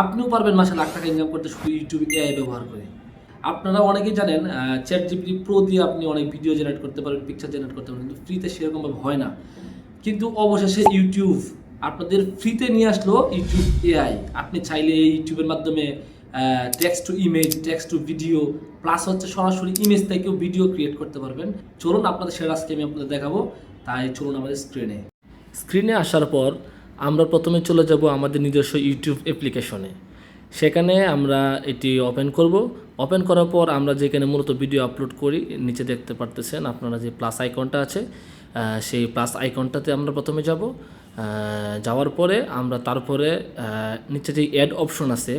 আপনিও পারবেন মাসে লাখ টাকা ইনকাম করতে শুধু ইউটিউব এআই ব্যবহার করে। আপনারা অনেকেই জানেন চ্যাট জিপিটি প্রো দিয়ে আপনি অনেক ভিডিও জেনারেট করতে পারেন পিকচার জেনারেট করতে পারেন কিন্তু ফ্রিতে সেরকমভাবে হয় না। কিন্তু অবশেষে ইউটিউব আপনাদের ফ্রিতে নিয়ে আসলো ইউটিউব এআই আপনি চাইলে ইউটিউবের মাধ্যমে text to image text to video plus হচ্ছে সরাসরি ইমেজ থেকেও ভিডিও ক্রিয়েট করতে পারবেন। চলুন আপনাদের সেটা আজকে আমি আপনাদের দেখাবো। তাই চলুন আমাদের স্ক্রিনে স্ক্রিনে আসার পর আমরা প্রথমে চলে যাব আমাদের নিজস্ব ইউটিউব অ্যাপ্লিকেশনে সেখানে আমরা এটি ওপেন করব। ওপেন করার পর আমরা যেখানে মূলত ভিডিও আপলোড করি, নিচে দেখতে পারতেছেন আপনারা যে প্লাস আইকনটা আছে সেই প্লাস আইকনটাতে আমরা প্রথমে যাব। যাওয়ার পরে আমরা তারপরে নিচে যে অ্যাড অপশন আছে,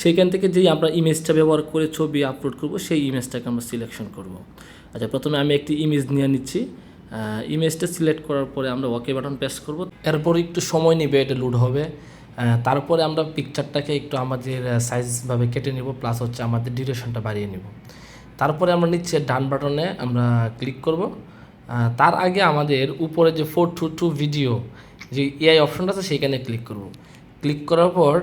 সেইখান থেকে যেই আমরা ইমেজটা ব্যবহার করে ছবি আপলোড করব, সেই ইমেজটাকে আমরা সিলেকশন করব। আচ্ছা প্রথমে আমি একটি ইমেজ নিয়ে নিচ্ছি। ইমেজটা সিলেক্ট করার পরে আমরা ওকে বাটন প্রেস করব। এরপর একটু সময় নেবে, এটা লোড হবে। তারপরে আমরা পিকচারটাকে একটু আমাদের সাইজভাবে কেটে নেব প্লাস হচ্ছে আমাদের ডিউরেশনটা বাড়িয়ে নেব। তারপরে আমরা নিচে ডান বাটনে আমরা ক্লিক করব। তার আগে আমাদের উপরে যে ফোর টু টু ভিডিও যে এআই অপশনটা আছে, সেইখানে ক্লিক করব। ক্লিক করার পর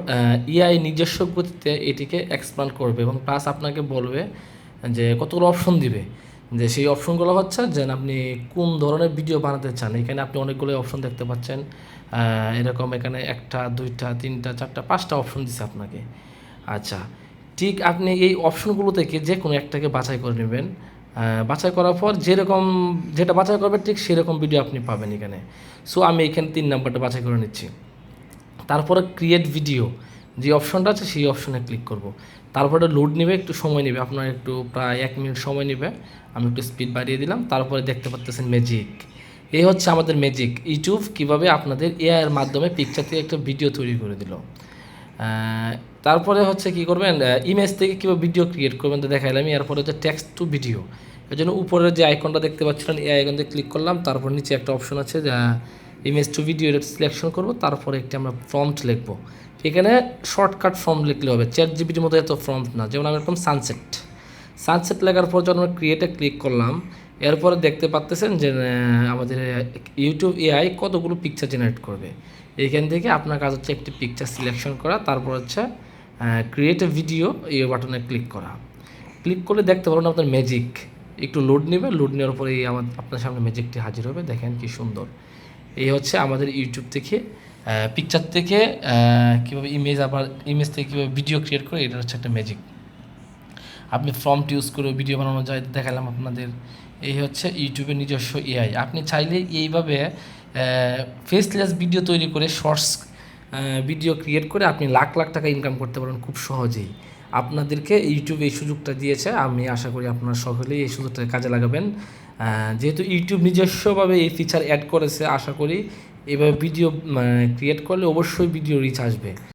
এআই নিজস্ব গতিতে এটিকে এক্সপ্যান্ড করবে এবং প্লাস আপনাকে বলবে যে কতগুলো অপশন দিবে। যে সেই অপশনগুলো হচ্ছে যে আপনি কোন ধরনের ভিডিও বানাতে চান? এখানে আপনি অনেকগুলো অপশন দেখতে পাচ্ছেন। এরকম এখানে একটা, দুইটা, তিনটা, চারটা, পাঁচটা অপশন দিচ্ছে আপনাকে। আচ্ছা ঠিক আপনি এই অপশনগুলো থেকে যে কোনো একটাকে বাছাই করে নেবেন। বাছাই করার পর যেরকম, যেটা বাছাই করবেন ঠিক সেরকম ভিডিও আপনি পাবেন এখানে। সো আমি এখানে তিন নাম্বারটা বাছাই করে নিচ্ছি। তারপরে ক্রিয়েট ভিডিও যে অপশনটা আছে সেই অপশনে ক্লিক করব। তারপরে লোড নেবে, একটু সময় নেবে। আপনার একটু প্রায় এক মিনিট সময় নেবে। আমি একটু স্পিড বাড়িয়ে দিলাম। তারপরে দেখতে পাচ্তেছেন ম্যাজিক এই হচ্ছে আমাদের ম্যাজিক ইউটিউব কীভাবে আপনাদের এআইয়ের মাধ্যমে পিকচার থেকে একটা ভিডিও তৈরি করে দিল। তারপরে হচ্ছে কি করবেন? ইমেজ থেকে কীভাবে ভিডিও ক্রিয়েট করবেন তো দেখাইলাম। এরপরে হচ্ছে টেক্সট টু ভিডিও এই জন্য উপরের যে আইকনটা দেখতে পাচ্ছিলেন এই আইকন দিয়ে ক্লিক করলাম। তারপর নিচে একটা অপশন আছে ইমেজ টু ভিডিও এটা সিলেকশন করব। তারপরে একটি আমরা ফর্মট লিখব। এখানে শর্টকাট ফর্ম লিখলে হবে। চ্যাট জিবিটির মতো এত ফর্ম না, যেমন আমি এরকম সানসেট সানসেট লেখার পর যখন আমরা ক্রিয়েটে ক্লিক করলাম, এরপরে দেখতে পাচ্তেছেন যে আমাদের ইউটিউব এআই কতগুলো পিকচার জেনারেট করবে। এইখান থেকে আপনার কাজ হচ্ছে একটি পিকচার সিলেকশন করা, তারপর হচ্ছে ক্রিয়েট এ ভিডিও এই বাটনে ক্লিক করা। ক্লিক করলে দেখতে পারবেন আপনার ম্যাজিক একটু লোড নেবে লোড নেওয়ার পরে এই আমার, আপনার সামনে ম্যাজিকটি হাজির হবে। দেখেন কি সুন্দর। এই হচ্ছে আমাদের ইউটিউব থেকে পিকচার থেকে কীভাবে ইমেজ আবার ইমেজ থেকে কীভাবে ভিডিও ক্রিয়েট করে, এটা হচ্ছে একটা ম্যাজিক আপনি ফর্মটি ইউজ করে ভিডিও বানানো যায়, দেখালাম আপনাদের। এই হচ্ছে ইউটিউবের নিজস্ব এআই আপনি চাইলে এইভাবে ফেসলেস ভিডিও তৈরি করে শর্টস ভিডিও ক্রিয়েট করে আপনি লাখ লাখ টাকা ইনকাম করতে পারেন খুব সহজেই। আপনাদেরকে ইউটিউব এই সুযোগটা দিয়েছে, আমি আশা করি আপনারা সকলেই এই সুযোগটা কাজে লাগাবেন। যেহেতু ইউটিউব নিজস্বভাবে এই ফিচার অ্যাড করেছে, আশা করি এভাবে ভিডিও ক্রিয়েট করলে অবশ্যই ভিডিও রিচ আসবে।